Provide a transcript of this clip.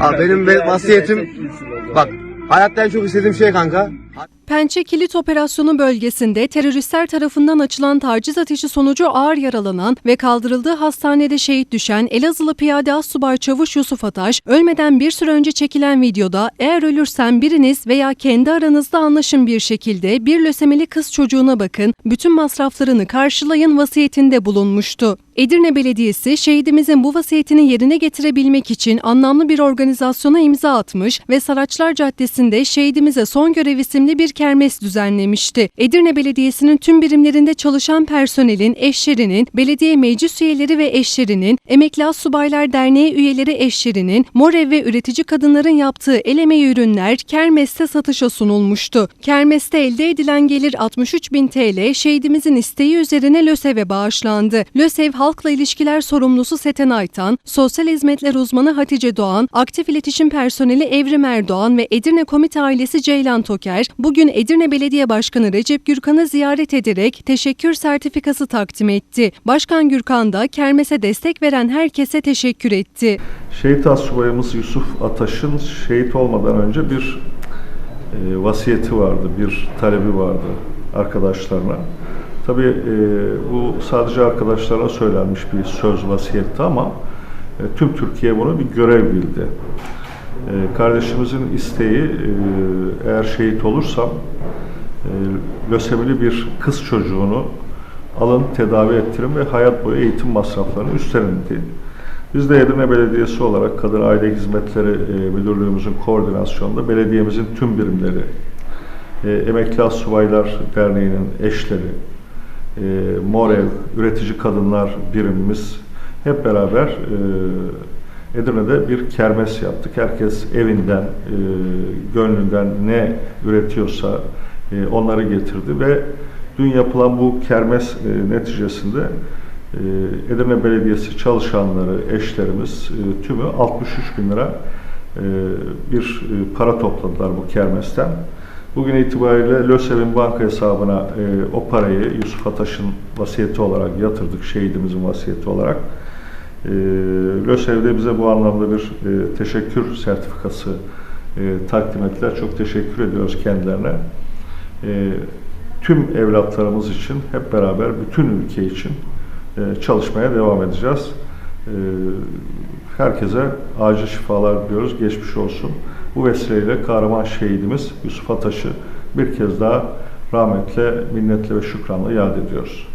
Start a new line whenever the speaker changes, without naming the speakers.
Abi benim ve- vasiyetim bak hayatta en çok istediğim şey kanka.
Pençe Kilit Operasyonu bölgesinde teröristler tarafından açılan taciz ateşi sonucu ağır yaralanan ve kaldırıldığı hastanede şehit düşen Elazığlı piyade assubay çavuş Yusuf Ataş, ölmeden bir süre önce çekilen videoda eğer ölürsen biriniz veya kendi aranızda anlaşın bir şekilde bir lösemeli kız çocuğuna bakın, bütün masraflarını karşılayın vasiyetinde bulunmuştu. Edirne Belediyesi şehidimizin bu vasiyetini yerine getirebilmek için anlamlı bir organizasyona imza atmış ve Saraçlar Caddesi'nde şehidimize son görev isimli bir kermes düzenlemişti. Edirne Belediyesi'nin tüm birimlerinde çalışan personelin, eşlerinin, belediye meclis üyeleri ve eşlerinin, Emekli Subaylar Derneği üyeleri eşlerinin, Morev ve üretici kadınların yaptığı el emeği ürünler kermeste satışa sunulmuştu. Kermeste elde edilen gelir 63 bin TL şehidimizin isteği üzerine LÖSEV'e bağışlandı. LÖSEV Halkla İlişkiler Sorumlusu Seten Aytan, Sosyal Hizmetler Uzmanı Hatice Doğan, Aktif İletişim Personeli Evrim Erdoğan ve Edirne Komite ailesi Ceylan Toker, bugün Edirne Belediye Başkanı Recep Gürkan'ı ziyaret ederek teşekkür sertifikası takdim etti. Başkan Gürkan da kermese destek veren herkese teşekkür etti.
Şehit Asubayımız Yusuf Ataş'ın şehit olmadan önce bir e, vasiyeti vardı, bir talebi vardı arkadaşlarına. Tabii e, bu sadece arkadaşlarına söylenmiş bir söz vasiyetti ama e, tüm Türkiye bunu bir görev bildi. E, kardeşimizin isteği e, eğer şehit olursam e, lösemili bir kız çocuğunu alın tedavi ettirin ve hayat boyu eğitim masraflarını üstlenin diye. Biz de Edirne Belediyesi olarak Kadın Aile Hizmetleri e, Müdürlüğümüzün koordinasyonunda belediyemizin tüm birimleri, Emekli Asubaylar Derneği'nin eşleri, Morev, Üretici Kadınlar birimimiz hep beraber Edirne'de bir kermes yaptık. Herkes evinden, e, gönlünden ne üretiyorsa e, onları getirdi ve dün yapılan bu kermes e, neticesinde e, Edirne Belediyesi çalışanları, eşlerimiz e, tümü 63 bin lira e, bir e, para topladılar bu kermesten. Bugün itibariyle LÖSEV'in banka hesabına e, o parayı Yusuf Ataş'ın vasiyeti olarak yatırdık, şehidimizin vasiyeti olarak. E, LÖSEV de bize bu anlamda bir e, teşekkür sertifikası e, takdim ettiler. Çok teşekkür ediyoruz kendilerine. E, tüm evlatlarımız için hep beraber bütün ülke için e, çalışmaya devam edeceğiz. Herkese acil şifalar diliyoruz. Geçmiş olsun. Bu vesileyle kahraman şehidimiz Yusuf Ataş'ı bir kez daha rahmetle, minnetle ve şükranla yad ediyoruz.